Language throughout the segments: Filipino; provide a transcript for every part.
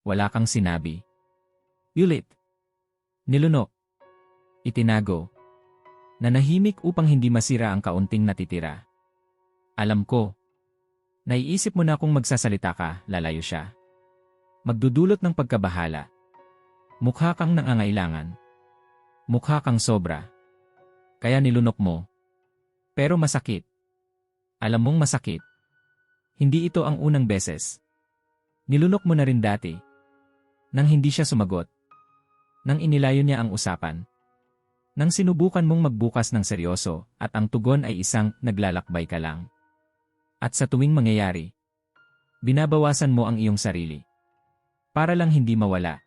Wala kang sinabi. Ulit. Nilunok. Itinago. Nanahimik upang hindi masira ang kaunting natitira. Alam ko. Naiisip mo na kung magsasalita ka, lalayo siya. Magdudulot ng pagkabahala. Mukha kang nangangailangan. Mukha kang sobra. Kaya nilunok mo. Pero masakit. Alam mong masakit. Hindi ito ang unang beses. Nilunok mo na rin dati. Nang hindi siya sumagot. Nang inilayo niya ang usapan. Nang sinubukan mong magbukas ng seryoso at ang tugon ay isang naglalakbay ka lang. At sa tuwing mangyayari, binabawasan mo ang iyong sarili. Para lang hindi mawala.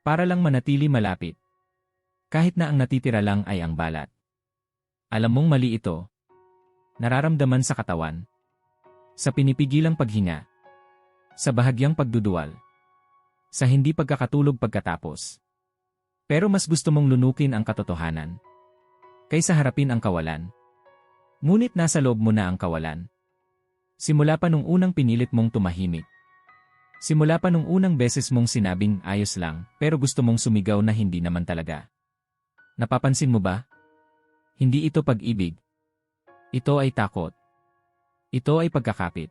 Para lang manatili malapit. Kahit na ang natitira lang ay ang balat. Alam mong mali ito. Nararamdaman sa katawan. Sa pinipigilang paghinga. Sa bahagyang pagduduwal sa hindi pagkakatulog pagkatapos. Pero mas gusto mong lunukin ang katotohanan. Kaysa harapin ang kawalan. Ngunit nasa loob mo na ang kawalan. Simula pa nung unang pinilit mong tumahimik. Simula pa nung unang beses mong sinabing ayos lang pero gusto mong sumigaw na hindi naman talaga. Napapansin mo ba? Hindi ito pag-ibig. Ito ay takot. Ito ay pagkakapit.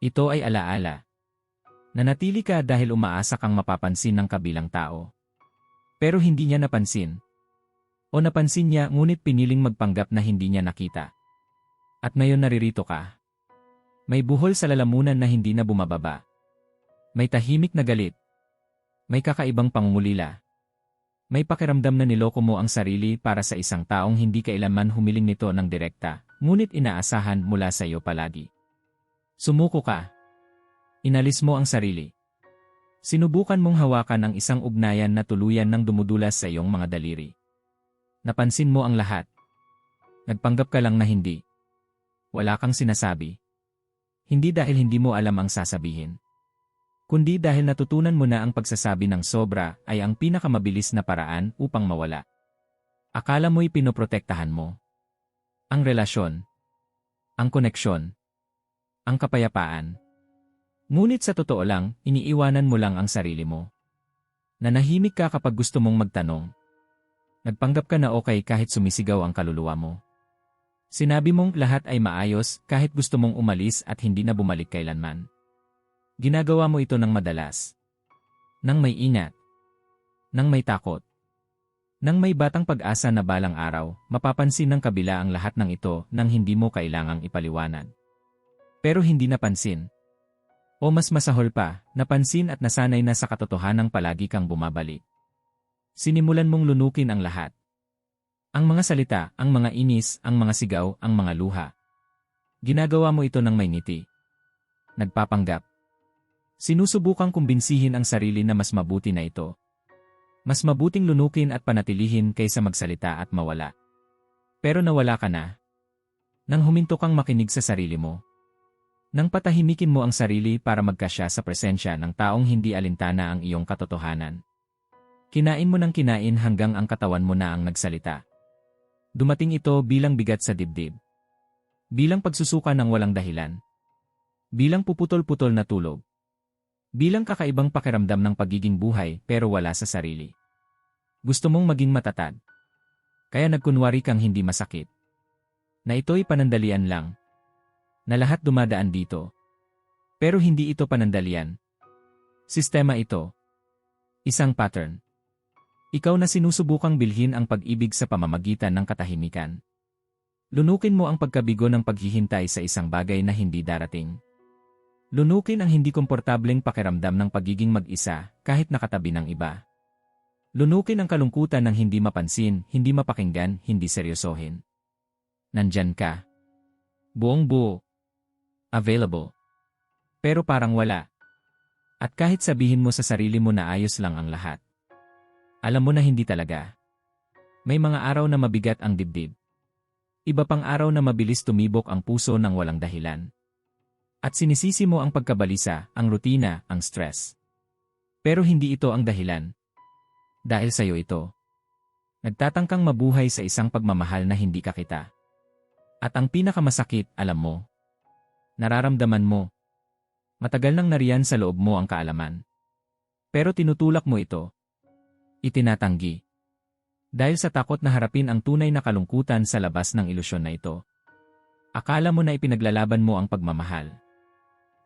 Ito ay alaala. Nanatili ka dahil umaasa kang mapapansin ng kabilang tao. Pero hindi niya napansin. O napansin niya ngunit piniling magpanggap na hindi niya nakita. At ngayon naririto ka. May buhol sa lalamunan na hindi na bumababa. May tahimik na galit. May kakaibang pangungulila. May pakiramdam na niloko mo ang sarili para sa isang taong hindi kailanman humiling nito ng direkta, ngunit inaasahan mula sa iyo palagi. Sumuko ka. Inalis mo ang sarili. Sinubukan mong hawakan ang isang ugnayan na tuluyan ng dumudulas sa iyong mga daliri. Napansin mo ang lahat. Nagpanggap ka lang na hindi. Wala kang sinasabi. Hindi dahil hindi mo alam ang sasabihin. Kundi dahil natutunan mo na ang pagsasabi ng sobra ay ang pinakamabilis na paraan upang mawala. Akala mo'y pinoprotektahan mo. Ang relasyon. Ang koneksyon. Ang kapayapaan. Ngunit sa totoo lang, iniiwanan mo lang ang sarili mo. Nanahimik ka kapag gusto mong magtanong. Nagpanggap ka na okay kahit sumisigaw ang kaluluwa mo. Sinabi mong lahat ay maayos kahit gusto mong umalis at hindi na bumalik kailanman. Ginagawa mo ito ng madalas. Nang may ingat. Nang may takot. Nang may batang pag-asa na balang araw, mapapansin ng kabila ang lahat ng ito nang hindi mo kailangang ipaliwanag. Pero hindi napansin, o mas masahol pa, napansin at nasanay na sa katotohanang palagi kang bumabalik. Sinimulan mong lunukin ang lahat. Ang mga salita, ang mga inis, ang mga sigaw, ang mga luha. Ginagawa mo ito ng may ngiti. Nagpapanggap. Sinusubukang kumbinsihin ang sarili na mas mabuti na ito. Mas mabuting lunukin at panatilihin kaysa magsalita at mawala. Pero nawala ka na. Nang huminto kang makinig sa sarili mo, nang patahimikin mo ang sarili para magkasya sa presensya ng taong hindi alintana ang iyong katotohanan. Kinain mo ng kinain hanggang ang katawan mo na ang nagsalita. Dumating ito bilang bigat sa dibdib. Bilang pagsusuka ng walang dahilan. Bilang puputol-putol na tulog. Bilang kakaibang pakiramdam ng pagiging buhay pero wala sa sarili. Gusto mong maging matatag. Kaya nagkunwari kang hindi masakit. Na ito'y panandalian lang, na lahat dumadaan dito. Pero hindi ito panandalian. Sistema ito. Isang pattern. Ikaw na sinusubukang bilhin ang pag-ibig sa pamamagitan ng katahimikan. Lunukin mo ang pagkabigo ng paghihintay sa isang bagay na hindi darating. Lunukin ang hindi komportableng pakiramdam ng pagiging mag-isa kahit nakatabi ng iba. Lunukin ang kalungkutan ng hindi mapansin, hindi mapakinggan, hindi seryosohin. Nandyan ka. Buong buo, available. Pero parang wala. At kahit sabihin mo sa sarili mo na ayos lang ang lahat. Alam mo na hindi talaga. May mga araw na mabigat ang dibdib. Iba pang araw na mabilis tumibok ang puso ng walang dahilan. At sinisisi mo ang pagkabalisa, ang rutina, ang stress. Pero hindi ito ang dahilan. Dahil sa'yo ito. Nagtatangkang mabuhay sa isang pagmamahal na hindi ka kita. At ang pinakamasakit, alam mo, Nararamdaman mo. Matagal nang nariyan sa loob mo ang kaalaman. Pero tinutulak mo ito. Itinatanggi. Dahil sa takot na harapin ang tunay na kalungkutan sa labas ng ilusyon na ito. Akala mo na ipinaglalaban mo ang pagmamahal.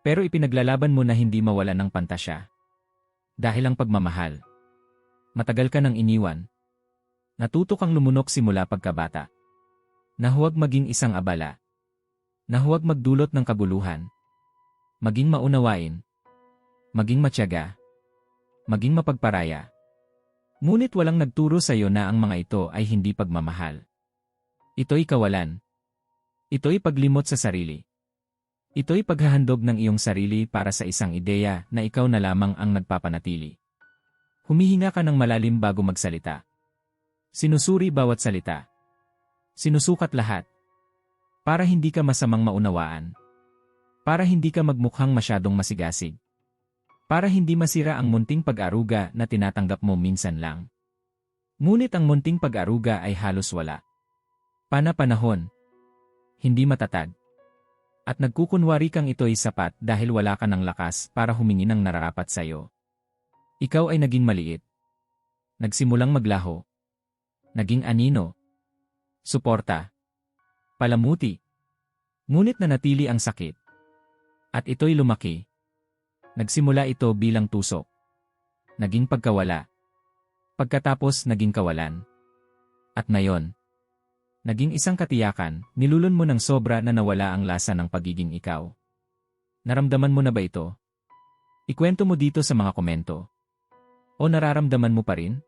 Pero ipinaglalaban mo na hindi mawala ng pantasya. Dahil ang pagmamahal. Matagal ka nang iniwan. Natuto kang lumunok simula pagkabata. Na huwag maging isang abala. Na huwag magdulot ng kaguluhan. Maging maunawain. Maging matyaga. Maging mapagparaya. Ngunit walang nagturo sa iyo na ang mga ito ay hindi pagmamahal. Ito'y kawalan. Ito'y paglimot sa sarili. Ito'y paghahandog ng iyong sarili para sa isang ideya na ikaw na lamang ang nagpapanatili. Humihinga ka ng malalim bago magsalita. Sinusuri bawat salita. Sinusukat lahat. Para hindi ka masamang maunawaan. Para hindi ka magmukhang masyadong masigasig. Para hindi masira ang munting pag-aruga na tinatanggap mo minsan lang. Ngunit ang munting pag-aruga ay halos wala. Pana-panahon. Hindi matatag. At nagkukunwari kang ito'y sapat dahil wala ka ng lakas para humingi ng nararapat sa'yo. Ikaw ay naging maliit. Nagsimulang maglaho. Naging anino. Suporta. Palamuti. Ngunit nanatili ang sakit. At ito'y lumaki. Nagsimula ito bilang tusok. Naging pagkawala. Pagkatapos naging kawalan. At ngayon, naging isang katiyakan, nilulon mo ng sobra na nawala ang lasa ng pagiging ikaw. Naramdaman mo na ba ito? Ikwento mo dito sa mga komento. O nararamdaman mo pa rin?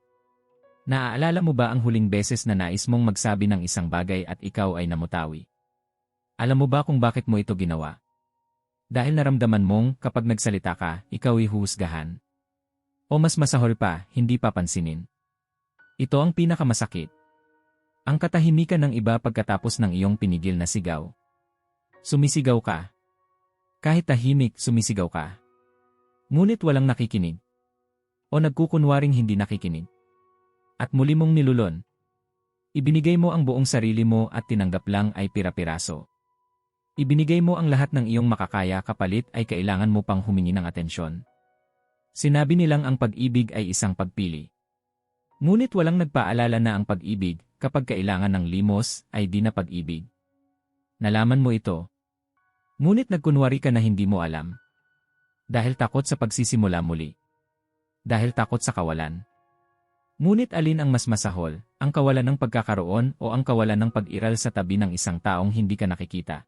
Naaalala mo ba ang huling beses na nais mong magsabi ng isang bagay at ikaw ay namutawi? Alam mo ba kung bakit mo ito ginawa? Dahil naramdaman mong kapag nagsalita ka, ikaw ay huhusgahan. O mas masahol pa, hindi papansinin. Ito ang pinakamasakit. Ang katahimikan ng iba pagkatapos ng iyong pinigil na sigaw. Sumisigaw ka. Kahit tahimik, sumisigaw ka. Ngunit walang nakikinig. O nagkukunwaring hindi nakikinig. At muli mong nilulon. Ibinigay mo ang buong sarili mo at tinanggap lang ay pira-piraso. Ibinigay mo ang lahat ng iyong makakaya kapalit ay kailangan mo pang humingi ng atensyon. Sinabi nilang ang pag-ibig ay isang pagpili. Ngunit walang nagpaalala na ang pag-ibig, kapag kailangan ng limos, ay di na pag-ibig. Nalaman mo ito. Ngunit nagkunwari ka na hindi mo alam. Dahil takot sa pagsisimula muli. Dahil takot sa kawalan. Ngunit alin ang mas masahol, ang kawalan ng pagkakaroon o ang kawalan ng pag-iral sa tabi ng isang taong hindi ka nakikita?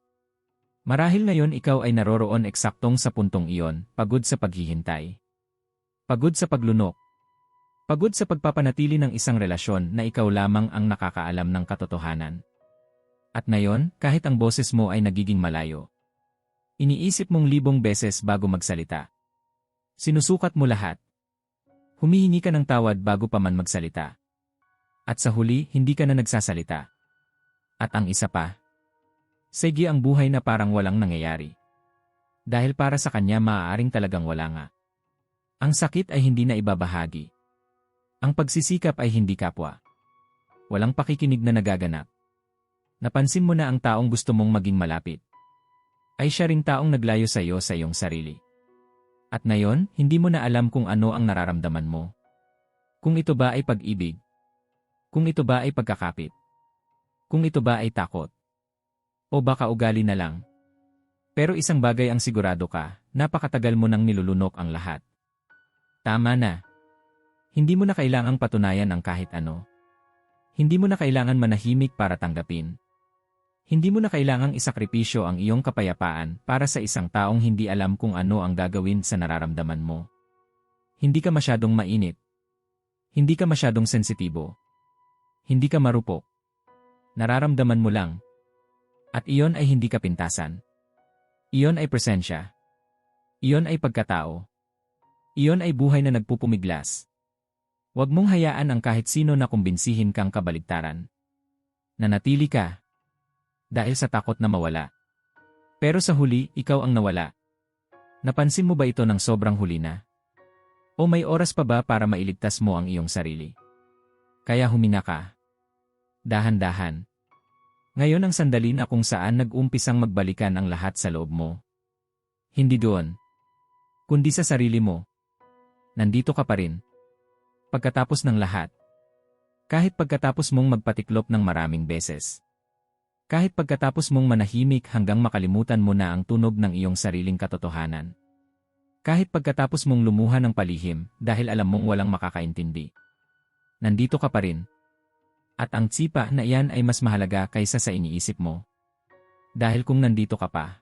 Marahil ngayon ikaw ay naroroon eksaktong sa puntong iyon, pagod sa paghihintay. Pagod sa paglunok. Pagod sa pagpapanatili ng isang relasyon na ikaw lamang ang nakakaalam ng katotohanan. At ngayon, kahit ang boses mo ay nagiging malayo. Iniisip mong libong beses bago magsalita. Sinusukat mo lahat. Humihingi ka ng tawad bago pa man magsalita. At sa huli, hindi ka na nagsasalita. At ang isa pa, Sige ang buhay na parang walang nangyayari. Dahil para sa kanya maaaring talagang wala nga. Ang sakit ay hindi na ibabahagi. Ang pagsisikap ay hindi kapwa. Walang pakikinig na nagaganap. Napansin mo na ang taong gusto mong maging malapit. Ay siya ring taong naglayo sa iyo sa iyong sarili. At ngayon, hindi mo na alam kung ano ang nararamdaman mo. Kung ito ba ay pag-ibig. Kung ito ba ay pagkakapit. Kung ito ba ay takot. O baka ugali na lang. Pero isang bagay ang sigurado ka, napakatagal mo nang nilulunok ang lahat. Tama na. Hindi mo na kailangang patunayan ang kahit ano. Hindi mo na kailangan manahimik para tanggapin. Hindi mo na kailangang isakripisyo ang iyong kapayapaan para sa isang taong hindi alam kung ano ang gagawin sa nararamdaman mo. Hindi ka masyadong mainit. Hindi ka masyadong sensitibo. Hindi ka marupok. Nararamdaman mo lang, at iyon ay hindi kapintasan. Iyon ay presensya. Iyon ay pagkatao. Iyon ay buhay na nagpupumiglas. Huwag mong hayaan ang kahit sino na kumbinsihin kang kabaligtaran. Nanatili ka. Dahil sa takot na mawala. Pero sa huli, ikaw ang nawala. Napansin mo ba ito ng sobrang huli na? O may oras pa ba para mailigtas mo ang iyong sarili? Kaya humina ka. Dahan-dahan. Ngayon ang sandali na kung saan nag-umpisang magbalikan ang lahat sa loob mo. Hindi doon. Kundi sa sarili mo. Nandito ka pa rin. Pagkatapos ng lahat. Kahit pagkatapos mong magpatiklop ng maraming beses. Kahit pagkatapos mong manahimik hanggang makalimutan mo na ang tunog ng iyong sariling katotohanan. Kahit pagkatapos mong lumuha ng palihim dahil alam mong walang makakaintindi. Nandito ka pa rin. At ang tsipa na iyan ay mas mahalaga kaysa sa iniisip mo. Dahil kung nandito ka pa,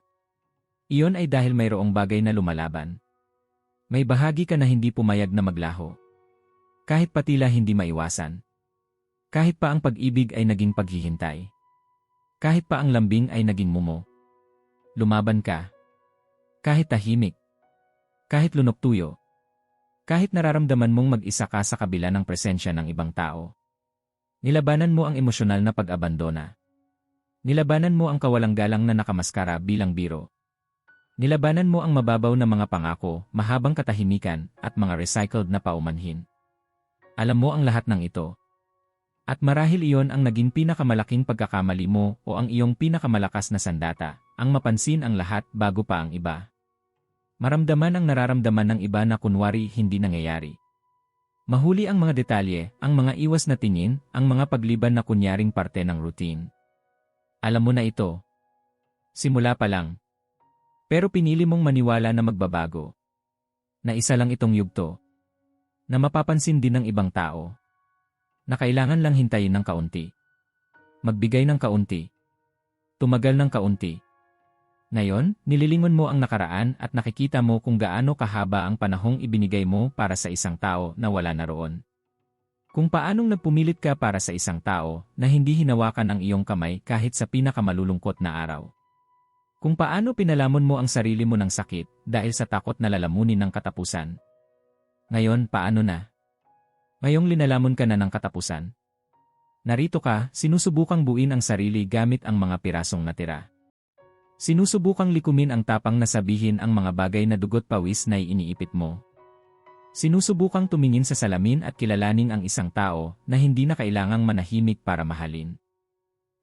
iyon ay dahil mayroong bagay na lumalaban. May bahagi ka na hindi pumayag na maglaho. Kahit patila hindi maiwasan. Kahit pa ang pag-ibig ay naging paghihintay. Kahit pa ang lambing ay naging mumo. Lumaban ka. Kahit tahimik. Kahit lunok tuyo. Kahit nararamdaman mong mag-isa ka sa kabila ng presensya ng ibang tao. Nilabanan mo ang emosyonal na pag-abandona. Nilabanan mo ang kawalang galang na nakamaskara bilang biro. Nilabanan mo ang mababaw na mga pangako, mahabang katahimikan, at mga recycled na paumanhin. Alam mo ang lahat ng ito, at marahil iyon ang naging pinakamalaking pagkakamali mo o ang iyong pinakamalakas na sandata, ang mapansin ang lahat bago pa ang iba. Maramdaman ang nararamdaman ng iba na kunwari hindi nangyayari. Mahuli ang mga detalye, ang mga iwas na tingin, ang mga pagliban na kunyaring parte ng routine. Alam mo na ito. Simula pa lang. Pero pinili mong maniwala na magbabago. Na isa lang itong yugto. Na mapapansin din ng ibang tao na kailangan lang hintayin ng kaunti. Magbigay ng kaunti. Tumagal ng kaunti. Ngayon, nililingon mo ang nakaraan at nakikita mo kung gaano kahaba ang panahong ibinigay mo para sa isang tao na wala na roon. Kung paanong nagpumilit ka para sa isang tao na hindi hinawakan ang iyong kamay kahit sa pinakamalulungkot na araw. Kung paano pinalamon mo ang sarili mo ng sakit dahil sa takot na lalamunin ng katapusan. Ngayon, paano na? Ngayong linalamon ka na ng katapusan. Narito ka, sinusubukang buin ang sarili gamit ang mga pirasong natira. Sinusubukang likumin ang tapang na sabihin ang mga bagay na dugot pawis na iniipit mo. Sinusubukang tumingin sa salamin at kilalaning ang isang tao na hindi na kailangang manahimik para mahalin.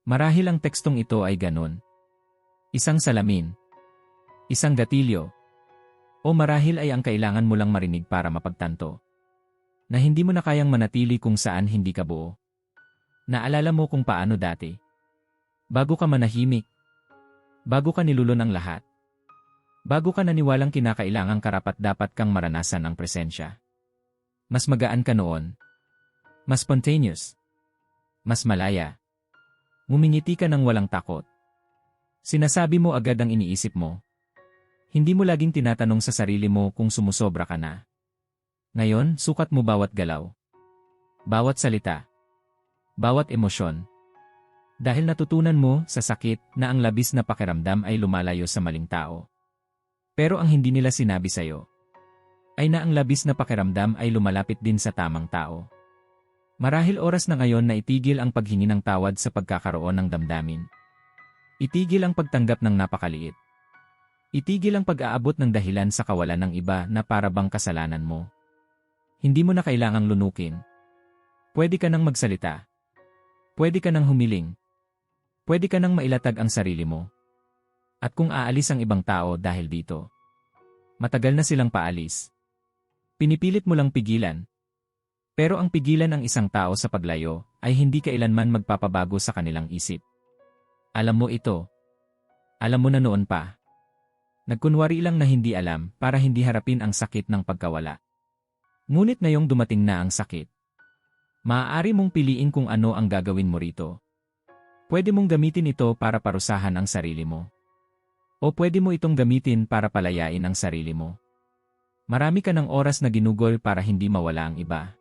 Marahil ang tekstong ito ay ganon. Isang salamin. Isang gatilyo. O marahil ay ang kailangan mo lang marinig para mapagtanto na hindi mo na kayang manatili kung saan hindi ka buo. Naalala mo kung paano dati. Bago ka manahimik. Bago ka nilulon ang lahat. Bago ka naniwalang kinakailangang karapat dapat kang maranasan ang presensya. Mas magaan ka noon. Mas spontaneous. Mas malaya. Mumingiti ka ng walang takot. Sinasabi mo agad ang iniisip mo. Hindi mo laging tinatanong sa sarili mo kung sumusobra ka na. Ngayon, sukat mo bawat galaw. Bawat salita. Bawat emosyon. Dahil natutunan mo sa sakit na ang labis na pakiramdam ay lumalayo sa maling tao. Pero ang hindi nila sinabi sa'yo ay na ang labis na pakiramdam ay lumalapit din sa tamang tao. Marahil oras na ngayon na itigil ang paghingi ng tawad sa pagkakaroon ng damdamin. Itigil ang pagtanggap ng napakaliit. Itigil ang pag-aabot ng dahilan sa kawalan ng iba na para bang kasalanan mo. Hindi mo na kailangang lunukin. Pwede ka nang magsalita. Pwede ka nang humiling. Pwede ka nang mailatag ang sarili mo. At kung aalis ang ibang tao dahil dito, matagal na silang paalis. Pinipilit mo lang pigilan. Pero ang pigilan ng isang tao sa paglayo ay hindi kailanman magpapabago sa kanilang isip. Alam mo ito. Alam mo na noon pa. Nagkunwari lang na hindi alam para hindi harapin ang sakit ng pagkawala. Ngunit ngayong dumating na ang sakit. Maaari mong piliin kung ano ang gagawin mo rito. Pwede mong gamitin ito para parusahan ang sarili mo. O pwede mo itong gamitin para palayain ang sarili mo. Marami ka ng oras na ginugol para hindi mawala ang iba.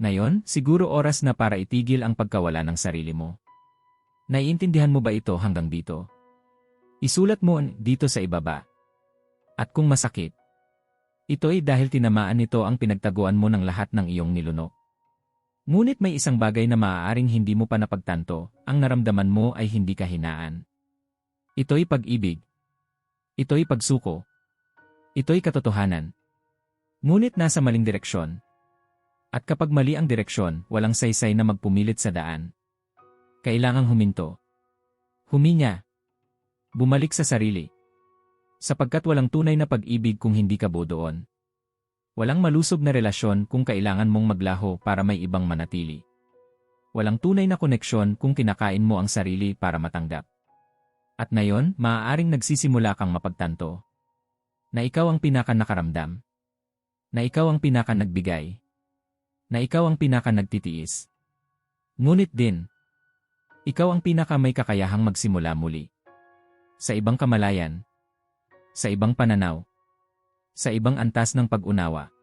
Ngayon, siguro oras na para itigil ang pagkawala ng sarili mo. Naiintindihan mo ba ito hanggang dito? Isulat mo dito sa ibaba. At kung masakit, ito ay dahil tinamaan nito ang pinagtaguan mo ng lahat ng iyong nilunok. Ngunit may isang bagay na maaaring hindi mo pa napagtanto, ang naramdaman mo ay hindi kahinaan. Ito'y pag-ibig. Ito'y pagsuko. Ito'y katotohanan. Ngunit nasa maling direksyon. At kapag mali ang direksyon, walang saysay na magpumilit sa daan. Kailangang huminto. Huminya. Bumalik sa sarili sapagkat walang tunay na pag-ibig kung hindi ka buo doon. Walang malusob na relasyon kung kailangan mong maglaho para may ibang manatili. Walang tunay na koneksyon kung kinakain mo ang sarili para matanggap. At ngayon, maaaring nagsisimula kang mapagtanto. Na ikaw ang pinaka nakaramdam. Na ikaw ang pinaka nagbigay. Na ikaw ang pinaka nagtitiis. Ngunit din, ikaw ang pinaka may kakayahang magsimula muli. Sa ibang kamalayan. Sa ibang pananaw sa ibang antas ng pag-unawa.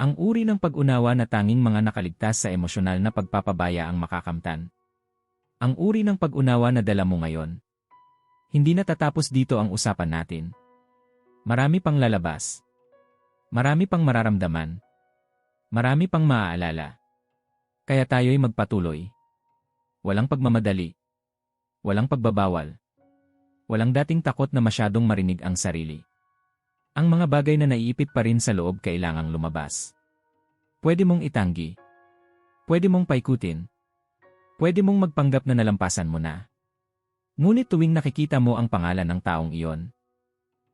Ang uri ng pag-unawa na tanging mga nakaligtas sa emosyonal na pagpapabaya ang makakamtan. Ang uri ng pag-unawa na dala mo ngayon. Hindi na tatapos dito ang usapan natin. Marami pang lalabas. Marami pang mararamdaman. Marami pang maaalala. Kaya tayo'y magpatuloy. Walang pagmamadali. Walang pagbabawal. Walang dating takot na masyadong marinig ang sarili. Ang mga bagay na naiipit pa rin sa loob kailangang lumabas. Pwede mong itanggi. Pwede mong paikutin. Pwede mong magpanggap na nalampasan mo na. Ngunit tuwing nakikita mo ang pangalan ng taong iyon,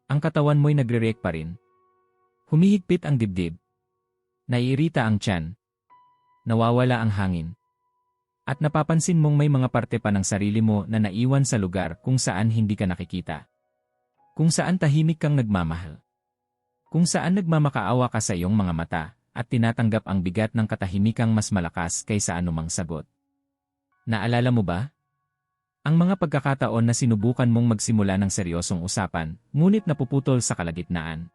ang katawan mo'y nagre-react pa rin. Humihigpit ang dibdib. Naiirita ang tiyan. Nawawala ang hangin. At napapansin mong may mga parte pa ng sarili mo na naiwan sa lugar kung saan hindi ka nakikita. Kung saan tahimik kang nagmamahal. Kung saan nagmamakaawa ka sa iyong mga mata at tinatanggap ang bigat ng katahimikang mas malakas kaysa anumang sagot. Naalala mo ba? Ang mga pagkakataon na sinubukan mong magsimula ng seryosong usapan, ngunit napuputol sa kalagitnaan.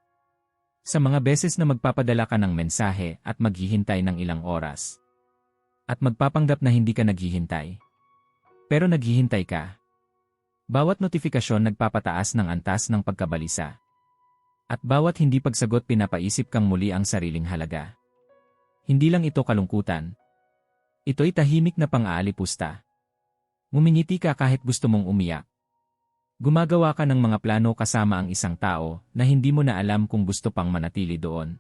Sa mga beses na magpapadala ka ng mensahe at maghihintay ng ilang oras. At magpapanggap na hindi ka naghihintay. Pero naghihintay ka. Bawat notifikasyon nagpapataas ng antas ng pagkabalisa. At bawat hindi pagsagot pinapaisip kang muli ang sariling halaga. Hindi lang ito kalungkutan. Ito'y tahimik na pang-aalipusta. Ngumingiti ka kahit gusto mong umiyak. Gumagawa ka ng mga plano kasama ang isang tao na hindi mo na alam kung gusto pang manatili doon.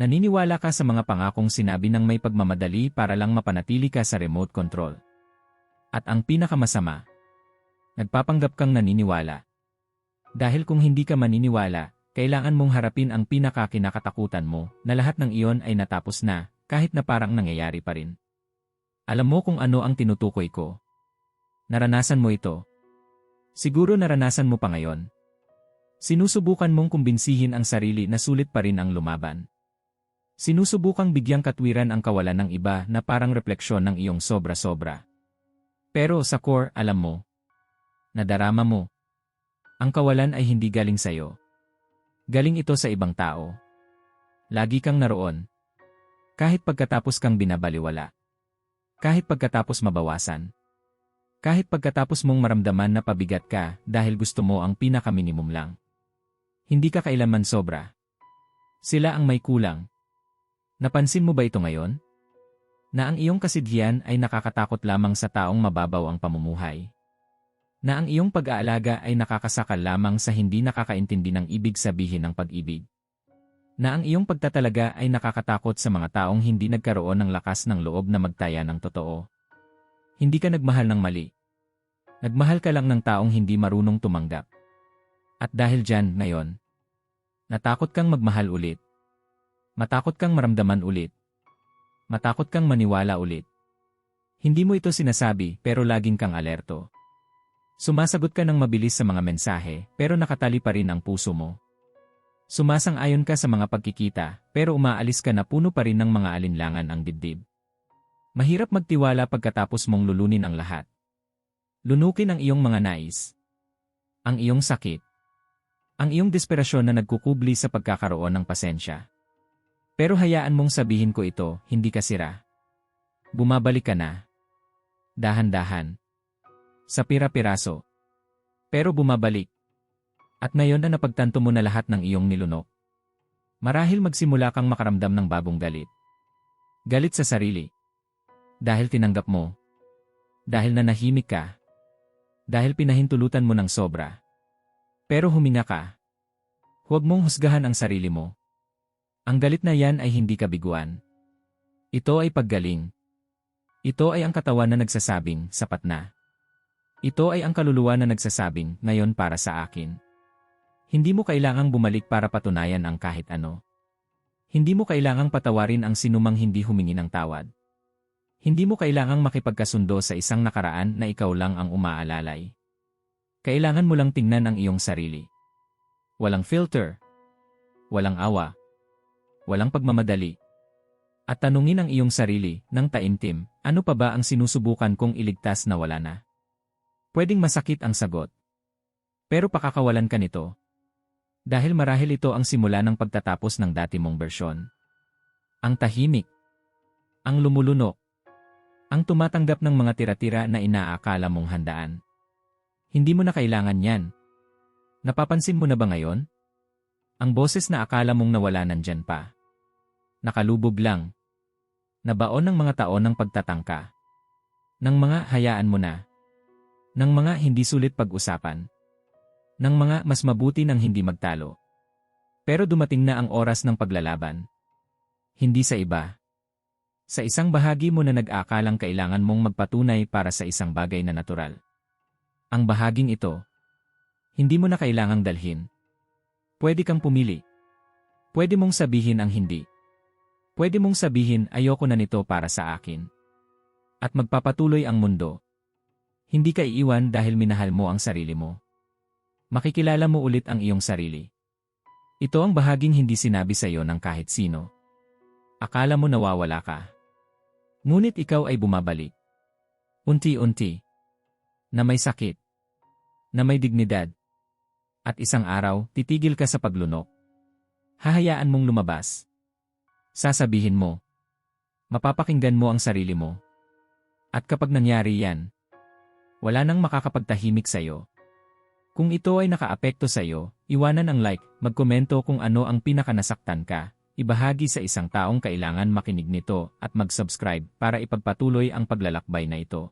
Naniniwala ka sa mga pangakong sinabi ng may pagmamadali para lang mapanatili ka sa remote control. At ang pinakamasama, nagpapanggap kang naniniwala. Dahil kung hindi ka maniniwala, kailangan mong harapin ang pinakakinakatakutan mo na lahat ng iyon ay natapos na kahit na parang nangyayari pa rin. Alam mo kung ano ang tinutukoy ko. Naranasan mo ito. Siguro naranasan mo pa ngayon. Sinusubukan mong kumbinsihin ang sarili na sulit pa rin ang lumaban. Sinusubukang bigyang katwiran ang kawalan ng iba na parang refleksyon ng iyong sobra-sobra. Pero sa core, alam mo, nadarama mo. Ang kawalan ay hindi galing sa'yo. Galing ito sa ibang tao. Lagi kang naroon. Kahit pagkatapos kang binabaliwala. Kahit pagkatapos mabawasan. Kahit pagkatapos mong maramdaman na pabigat ka dahil gusto mo ang pinaka-minimum lang. Hindi ka kailanman sobra. Sila ang may kulang. Napansin mo ba ito ngayon? Na ang iyong kasidhiyan ay nakakatakot lamang sa taong mababaw ang pamumuhay na ang iyong pag-aalaga ay nakakasakal lamang sa hindi nakakaintindi ng ibig sabihin ng pag-ibig. Na ang iyong pagtatalaga ay nakakatakot sa mga taong hindi nagkaroon ng lakas ng loob na magtaya ng totoo. Hindi ka nagmahal ng mali. Nagmahal ka lang ng taong hindi marunong tumanggap. At dahil dyan, ngayon, natakot kang magmahal ulit. Matakot kang maramdaman ulit. Matakot kang maniwala ulit. Hindi mo ito sinasabi pero laging kang alerto. Sumasagot ka ng mabilis sa mga mensahe, pero nakatali pa rin ang puso mo. Sumasang-ayon ka sa mga pagkikita, pero umaalis ka na puno pa rin ng mga alinlangan ang dibdib. Mahirap magtiwala pagkatapos mong lulunin ang lahat. Lunukin ang iyong mga nais. Ang iyong sakit. Ang iyong desperasyon na nagkukubli sa pagkakaroon ng pasensya. Pero hayaan mong sabihin ko ito, hindi ka sira. Bumabalik ka na. Dahan-dahan sa pira-piraso. Pero bumabalik. At ngayon na napagtanto mo na lahat ng iyong nilunok. Marahil magsimula kang makaramdam ng bagong galit. Galit sa sarili. Dahil tinanggap mo. Dahil nanahimik ka. Dahil pinahintulutan mo ng sobra. Pero huminga ka. Huwag mong husgahan ang sarili mo. Ang galit na yan ay hindi kabiguan. Ito ay paggaling. Ito ay ang katawan na nagsasabing, sapat na. Ito ay ang kaluluwa na nagsasabing, ngayon para sa akin. Hindi mo kailangang bumalik para patunayan ang kahit ano. Hindi mo kailangang patawarin ang sinumang hindi humingi ng tawad. Hindi mo kailangang makipagkasundo sa isang nakaraan na ikaw lang ang umaalalay. Kailangan mo lang tingnan ang iyong sarili. Walang filter. Walang awa. Walang pagmamadali. At tanungin ang iyong sarili, ng taimtim, ano pa ba ang sinusubukan kong iligtas na wala na? Pwedeng masakit ang sagot. Pero pakakawalan ka nito. Dahil marahil ito ang simula ng pagtatapos ng dati mong bersyon. Ang tahimik. Ang lumulunok. Ang tumatanggap ng mga tira-tira na inaakala mong handaan. Hindi mo na kailangan yan. Napapansin mo na ba ngayon? Ang boses na akala mong nawala nandyan pa. Nakalubog lang. Nabaon ng mga taon ng pagtatangka. Ng mga hayaan mo na. Ng mga hindi sulit pag-usapan. Ng mga mas mabuti ng hindi magtalo. Pero dumating na ang oras ng paglalaban. Hindi sa iba. Sa isang bahagi mo na nag-aakalang kailangan mong magpatunay para sa isang bagay na natural. Ang bahaging ito, hindi mo na kailangang dalhin. Pwede kang pumili. Pwede mong sabihin ang hindi. Pwede mong sabihin ayoko na nito para sa akin. At magpapatuloy ang mundo. Hindi ka iiwan dahil minahal mo ang sarili mo. Makikilala mo ulit ang iyong sarili. Ito ang bahaging hindi sinabi sa iyo ng kahit sino. Akala mo nawawala ka. Ngunit ikaw ay bumabalik. Unti-unti. Na may sakit. Na may dignidad. At isang araw, titigil ka sa paglunok. Hahayaan mong lumabas. Sasabihin mo. Mapapakinggan mo ang sarili mo. At kapag nangyari yan, wala nang makakapagtahimik sa'yo. Kung ito ay nakaapekto sa'yo, iwanan ang like, magkomento kung ano ang pinakanasaktan ka, ibahagi sa isang taong kailangan makinig nito at mag-subscribe para ipagpatuloy ang paglalakbay na ito.